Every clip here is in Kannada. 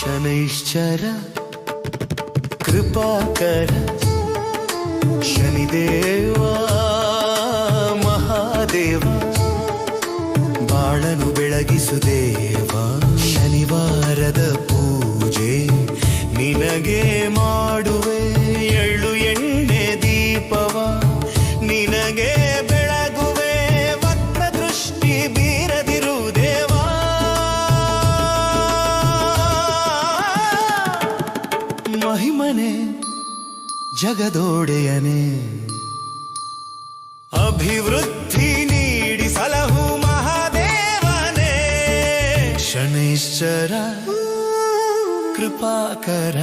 ಶನೈಶ್ಚರ ಕೃಪಾಕರ ಶನಿದೇವ ಮಹಾದೇವ ಬಾಳನು ಬೆಳಗಿಸುದೇವ ಶನಿವಾರದ ಪೂಜೆ ನಿನಗೆ ಮಾಡುವೆ. ಎಳ್ಳು ಜಗದೋಡೆಯನೇ ಅಭಿವೃದ್ಧಿ ನೀಡಿ ಸಲಹು ಮಹಾದೇವನೇ ಶನೈಶ್ಚರ ಕೃಪಾಕರ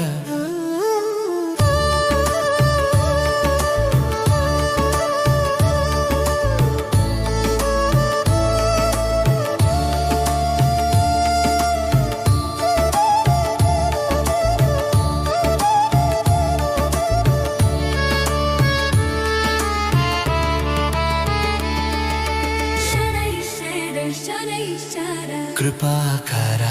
ಶನೈಶ್ಚರ ಕೃಪಾಕರ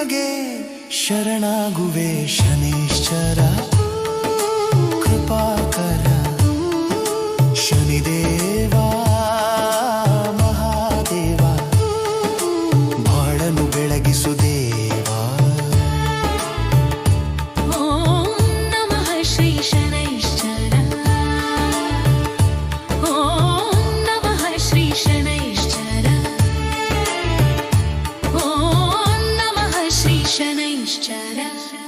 ನಿನಗೆ ಶರಣಾಗುವೆ ಶನೇಶ್ವರ ಶನೈಶ್ಚರ ಸಾಂಗ್